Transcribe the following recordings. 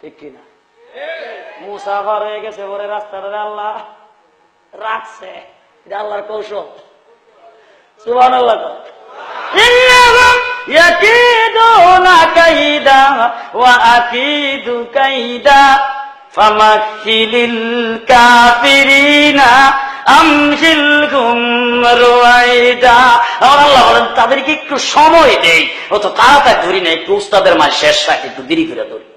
ঠিক কিনা মুসাফার হয়ে গেছে পরে রাস্তাটা আল্লাহ রাখছে এটা আল্লাহর কৌশল সুবান আল্লাহ يكيدون كيدا وأكيد كيدا فمثل الكافرين আমহিলহুম রুয়াইদা আমার আল্লাহ বলেন তাদেরকে একটু সময় দেই ও তো তাড়াতাড়ি ধরি না একটু উস্তাদের মাঝে শেষ রাখি একটু দেরি করে ধরি ঠিক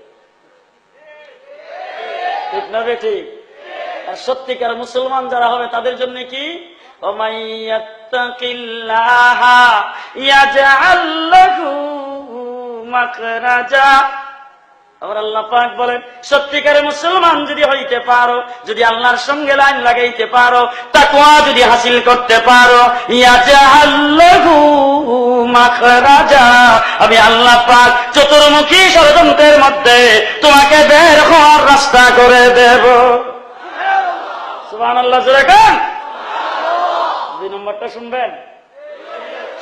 না বেঠি আর সত্যিকার মুসলমান যারা হবে, তাদের জন্য কি? সত্যিকারে মুসলমান যদি হইতে পারো, যদি আল্লাহর সঙ্গে লাইন লাগাইতে পারো তাকুয়া যদি হাসিল করতে পারো আমি আল্লাহ পাক চতুর্মুখী ষড়যন্ত্রের মধ্যে তোমাকে বের হওয়া রাস্তা করে দেব। আল্লাহ জোরেখান দুই নম্বরটা শুনবেন?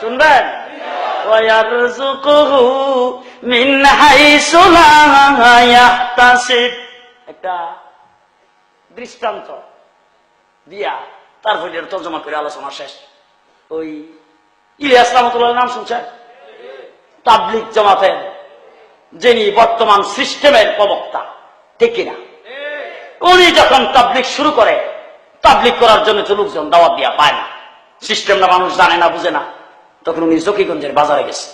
শুনবেন? একটা দৃষ্টান্ত দিয়া তার তারপরে তর্জমা করে আলোচনা শেষ। ওই ইলিয়াস রহমতুল্লাহ নাম শুনছেন? তাবলিক জমাতেন যিনি বর্তমান সিস্টেমের প্রবক্তা। ঠিক কিনা? উনি যখন তাবলিক শুরু করে তাবলিক করার জন্য তো লোকজন দাওয়াত দিয়া পায় না। সিস্টেমটা মানুষ জানে না, বুঝে না। তখন উনি জকিগঞ্জের বাজারে গেছে।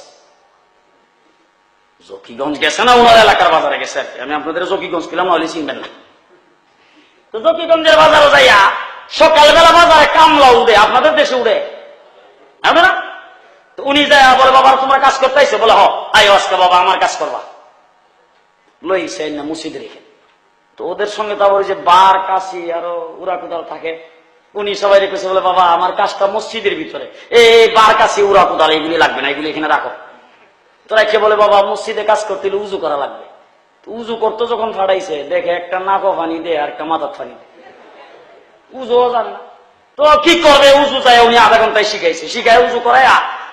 জকিগঞ্জ গেছে না ওনার এলাকার বাজারে গেছে আর। আমি আপনাদের জকিগঞ্জ কিলাম নাহলে চিনবেন না। তো জকিগঞ্জের বাজারে যাইয়া সকালবেলা বাজারে কামলা উড়ে, আপনাদের দেশে উড়ে। হবে না? তো উনি যায় বলে, বাবা, তোমার কাজ করতে আইসে? বলে, হ আই আজকে, বাবা, আমার কাজ করবা। লইছে না মুসিদ রেখে। তো ওদের সঙ্গে তো আবার যে বার, কাশি আরও উড়া কুদাল থাকে, উনি সবাই রেখেছে বলে, বাবা, আমার কাজটা মসজিদের ভিতরে। এই বার, কাশি উড়া কুদাল এগুলি লাগবে না এগুলি এখানে রাখো। তোরা কে বলে, বাবা, মসজিদে কাজ করতে হলে উজু করা লাগবে। উজু করতে যখন ফাটাইছে, দেখে একটা নাকও ফানি দে আর একটা মাথার ফানি দে। উজুও জানে না। তো কি করবে? উজু চাই উনি আধা ঘন্টায় শিখাইছে। শিখায় উজু করাই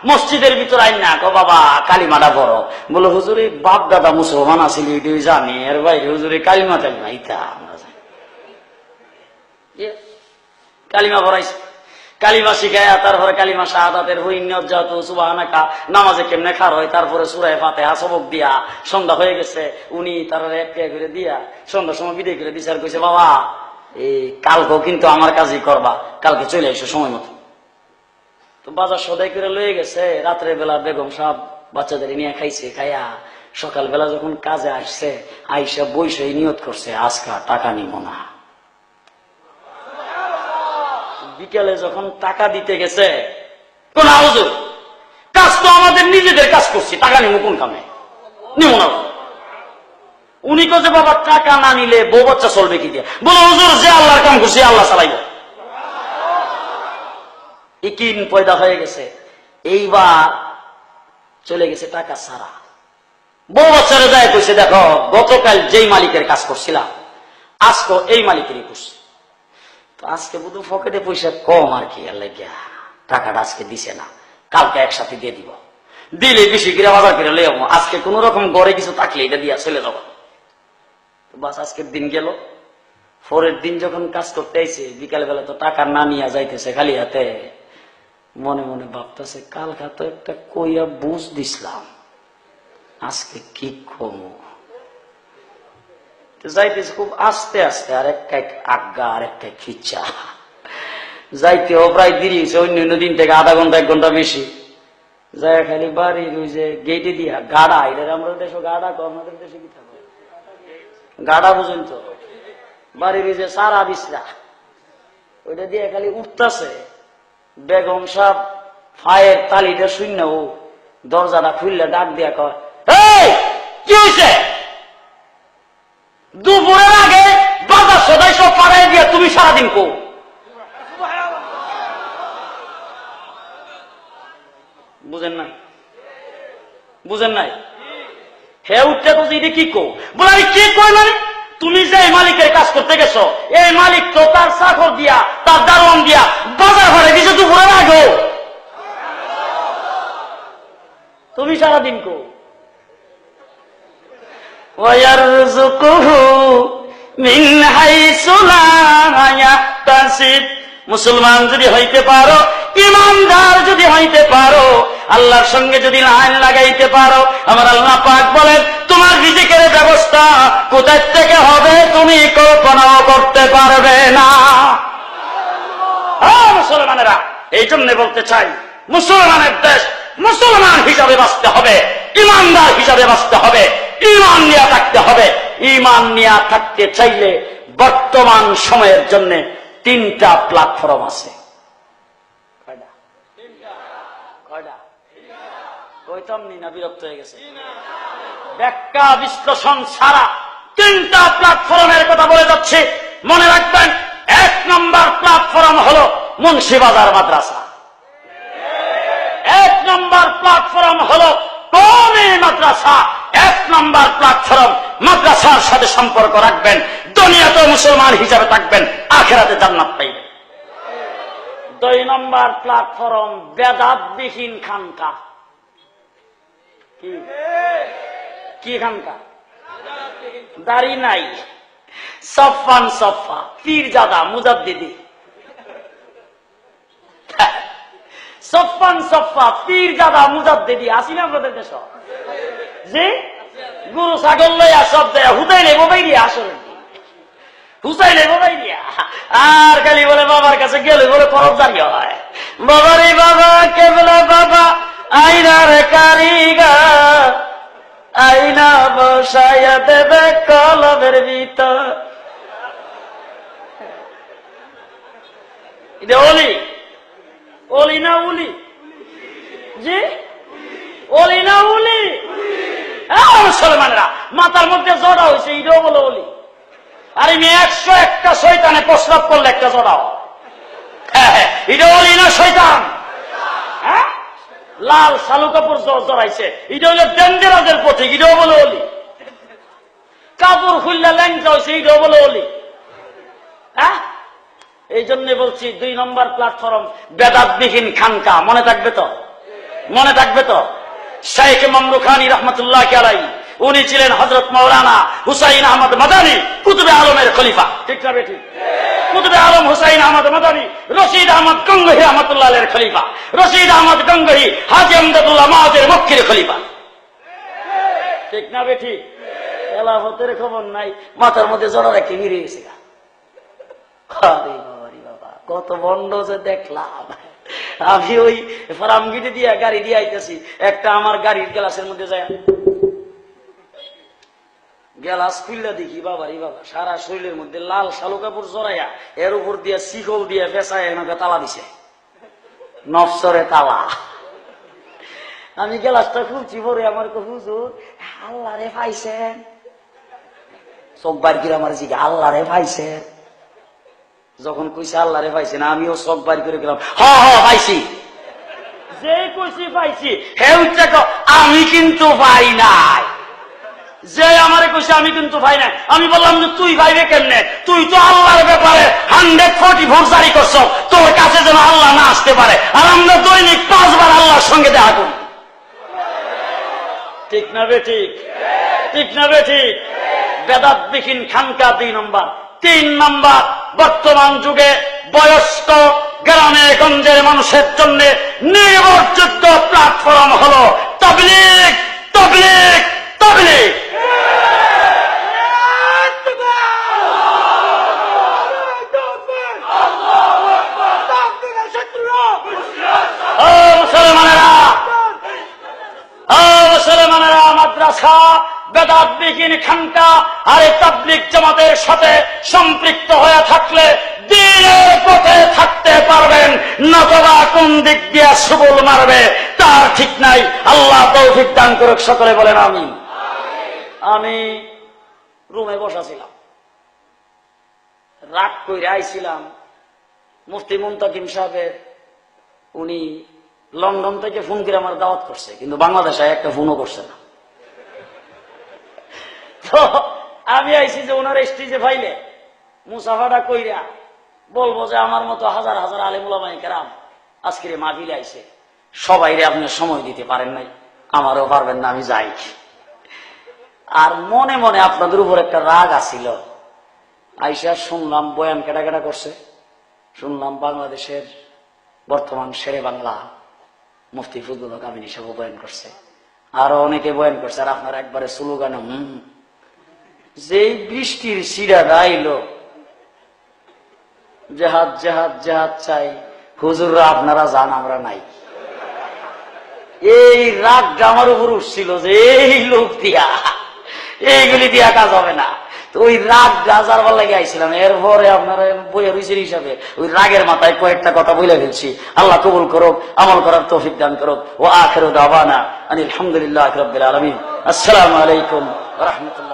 মসজিদের ভিতর আইন না কো বাবা, কালিমাটা বড় বলে, হুজুরে, বাপ দাদা মুসলমান আছিল এটাই জানি। এর বাইরে হুজুরে কালিমা টালিমা ইতা আমরা. কালিমা পড়াইছে। কালিমা শিখায় তারপরে কালিমা শাহাদাতের হুইন্যত সুবাহানাকা, নামাজে কেমনে খার হয়? তারপরে সুরায় ফাতে সবক দিয়া, সন্ধ্যা হয়ে গেছে। উনি তার এক করে দিয়া, সন্ধ্যার সময় বিদায় করে দিছে আর কইছে, বাবা, এই কালকেও কিন্তু আমার কাজই করবা, কালকে চলে এসো সময় মতো। তো বাজার সদাই করে লয়ে গেছে রাত্রে বেলা বেগম সাহেব বাচ্চাদের নিয়ে খাইছে, খাইয়া সকাল বেলা যখন কাজে আসছে, আইসা বইসে নিয়ত করছে, আজকা টাকা নিব না। বিকেলে যখন টাকা দিতে গেছে কোন হুজুর? কাজ তো আমাদের নিজেদের কাজ করছি, টাকা নিব কোন কামে? নিব না। উনি কাছে বাবা, টাকা না নিলে বউ বাচ্চা চলবে কি দিয়ে? বলো, হুজুর, যে আল্লাহর কাম করছি, আল্লাহ চালাইব। ইকিন পয়দা হয়ে গেছে, এইবার চলে গেছে টাকা সারা বউ বছরে যায় কইছে, দেখো, গতকাল যেই মালিকের কাজ করছিলাম আজকে এই মালিকেরই করছি। তো আজকে বুধু পকেটে পয়সা কম আর কি টাকাটা আজকে দিছে না। কালকে একসাথে দিয়ে দিব। দিলে বেশি করে বাজার করে যাব। আজকে কোন রকম গড়ে কিছু থাকলে এটা দিয়া চলে যাব। বাস আজকের দিন গেল। পরের দিন যখন কাজ করতে আইছে বিকাল বেলা তো টাকা না নিয়ে যাইতেছে খালি হাতে। মনে মনে ভাবতেছে কাল তো একটা কইয়া বুঝ দিছিলাম। আজকে কি কমু? যাইতেছে খুব আস্তে আস্তে আর একটা আজ্ঞা আর একটা খিচা যাইতেও প্রায় দেরি হয়েছে অন্য অন্য দিন থেকে আধা ঘণ্টা, এক ঘণ্টা বেশি। যাই খালি বাড়ি ওই যে গেটে দিয়া, গাড়া এটা আমরা দেশে গাড়া কো আমাদের দেশে কি থাকবে? গাড়া বুঝুন তো। বাড়ির ওই যে সারা বিছরা, ওইটা দিয়ে খালি উঠতেছে। বেগম সাহ ফায়ের তালিটা শূন্য ও, দরজাটা খুললে ডাক দিয়া কয়, এই, কি হয়েছে দুপুরের আগে বাজার সদাই সব পাড়ায় দিয়ে তুমি সারাদিন কো। বুঝেন নাই? বুঝেন নাই? হে উঠতে তো কি কো? বলে আমি কি কই মানে তুমি যে মালিকের কাজ করতে গেছো, এই মালিক তো তার চাকর দিয়া, তার দারোয়ান দিয়া বাজার ঘরে দিছে ঘুরে রাখো তুমি সারাদিন কো? মুসলমান যদি হইতে পারো, ইমানদার যদি হইতে পারো আল্লাহর সঙ্গে যদি লাইন লাগাইতে পারো, আমার আল্লাহ পাক বলেন, তোমার রিজিকের ব্যবস্থা কোথায় থেকে হবে তুমি কল্পনাও করতে পারবে না। হ্যাঁ মুসলমানেরা এই জন্য বলতে চাই, মুসলমানের দেশ মুসলমান হিসাবে বাঁচতে হবে, ইমানদার হিসাবে বাঁচতে হবে, ইমান নিয়ে থাকতে হবে। ইমান নিয়ে থাকতে চাইলে বর্তমান সময়ের জন্য তিনটা প্ল্যাটফর্ম আছে। কইতাম নি না, বিরক্ত হয়ে গেছে। ব্যাখ্যা, বিশ্লেষণ ছাড়া তিনটা প্ল্যাটফর্মের কথা বলে যাচ্ছে। মনে রাখবেন, এক নম্বর প্ল্যাটফর্ম হলো মুন্সিবাজার মাদ্রাসা। এক নম্বর প্ল্যাটফর্ম হলো কমে মাদ্রাসা। এক নম্বর প্ল্যাটফর্ম মাদ্রাসার সাথে সম্পর্ক রাখবেন দুনিয়াতে মুসলমান হিসাবে থাকবেন, আখেরাতে জান্নাত পাইবেন। দুই নম্বর প্ল্যাটফর্ম বেদাতবিহীন খানকা। কি কি দাড়ি নাই। সফান সফা, পীর জাদা, মুজাদ্দিদি। সফান সফা, পীর জাদা, মুজাদ্দিদি। আসি না আপনাদের দেশ? জি? গুরু ছাগল লইয়া সব দেয় হুদাই নেব বাই দিয়া আসলে হুসাই নেব বাই দিয়া? আর খালি বলে বাবার কাছে গেলে বলে পরব দাঁড়িয়ে হয়। বাবারে বাবা, কেবলা বাবা। আইনার কারিগর, আইনা বসাইয়া দেবে কলবের ভিতর। অলি। অলি না উলি? জি? অলি না উলি? মুসলমানেরা, মাথার মধ্যে জড়া হয়েছে এটাও বলে অলি। আর আমি একশো একটা শৈতানে প্রস্রাব করলে একটা জড়াও হ্যাঁ। হ্যাঁ এটা অলি না শৈতান লাল শালু কাপড় জড়াইছে এটা হলো ডেঞ্জারাজের পথে এটাও বলে অলি। কাপড় খুললা ল্যাংচা হয়েছে এটাও বলে অলি। হ্যাঁ? এই জন্য বলছি, দুই নম্বর প্ল্যাটফর্ম বেদাতবিহীন খানকা। মনে থাকবে তো? মনে থাকবে তো? শাহেখ মামরু খানি রহমতুল্লাহ কে আলাই উনি ছিলেন হজরত মৌলানা হুসাইন আহমদ মাদানী, কুতুবে আলমের খলিফা। ঠিক না কুতুবে আলম হুসাইন আহমদ মাদানী, রশিদ আহমদ গঙ্গহি খলিফা। রশিদ আহমদ গঙ্গহি হাজি মাহাজের খলিফা। ঠিক না বেঠিক এলাফতের খবর নাই, মাথার মধ্যে জড়া রেখে বেরিয়ে গেছে কত বন্ড যে দেখলাম। আমি ওই ফারামগিটি দিয়া গাড়ি দিয়ে আইতেছি, একটা আমার গাড়ির গ্লাসের মধ্যে যায়। গ্লাস খুললে দেখি বাবারি বাবা সারা শরীরের মধ্যে লাল শালু কাপড় জড়াইয়া এর উপর দিয়ে শিকল দিয়ে পেঁচায় এনাকে তালা দিছে। নফসরে তালা। আমি গ্লাসটা খুলছি পরে আমার হুজুর আল্লাহ রে পাইছেন। চোখ বার করে আমার জিগে আল্লাহ রে পাইছেন? যখন কইছে আল্লাহ রে পাইছি না আমিও চোখ বার করে গেলাম হ হ পাইছি। যে কইছি পাইছি। হে উচ্চা আমি কিন্তু পাই নাই। যে আমারে কইছে, আমি কিন্তু পাই নাই। আমি বললাম, যে তুই পাইবে কেমনে? তুই তো আল্লাহর ব্যাপারে হান্ড্রেড ফোর্টি ফোর জারি করছ। তোর কাছে যেন আল্লাহ না আসতে পারে। আর আমরা দৈনিক পাঁচবার আল্লাহর সঙ্গে দেখা করি ঠিক না বে ঠিক? ঠিক না বে ঠিক? বেদাতবিহীন খানকা দুই নম্বর। তিন নম্বর, বর্তমান যুগে বয়স্ক গ্রামে গঞ্জের মানুষের জন্য নির্ভরযোগ্য প্ল্যাটফর্ম হল তবলিগ তবলিগ তবলিগ ও মুসলমানেরা ও মুসলমানেরা মাদ্রাসা সকলে বলেন আমি আমি রুমে বসাছিলাম। রাগ করে আইছিলাম, মুফতি মুমতাকিম সাহেবের, উনি লন্ডন থেকে ফোন করে আমার দাওয়াত করছে, কিন্তু বাংলাদেশে একটা ফোনও করছে না। তো আমি আইছি যে ওনার স্টেজে ফাইলে মুসাফাটা কইরা বলব যে আমার মতো হাজার হাজার আলিমুলামাই কেরাম আজকের মাহফিলে আইছে। সবাই রে আপনি সময় দিতে পারেন নাই, আমারও পারবেন না, আমি যাই। আর মনে মনে আপনাদের উপর একটা রাগ আসিল আইসা শুনলাম বয়ান কেটা কেটা করছে। শুনলাম বাংলাদেশের বর্তমান শেরে বাংলা মুফতি ফজলুল কামিনী সব বয়ান করছে। আরও অনেকে বয়ান করছে, আর আপনার একবারে স্লোগান, হুম যেই বৃষ্টির শিরাটা আইলো জেহাদ জেহাদ জেহাদ চাই, হুজুররা আপনারা যান আমরা নাই। এই রাগটা আমার উপর উঠছিল যে এই লোক দিয়া, এইগুলি দিয়া কাজ হবে না। তো ওই রাগ গাজার বল লাগে আইছিলাম, এরপরে আপনারা বইয়ের রয়েছেন হিসাবে, ওই রাগের মাথায় কয়েকটা কথা বলে ফেলছি। আল্লাহ কবুল করুক, আমল করার তৌফিক দান করুক। ও আখের দাবানা আলহামদুলিল্লাহ রবিল আলমিন। আসসালামু আলাইকুম রহমতুল্লাহ।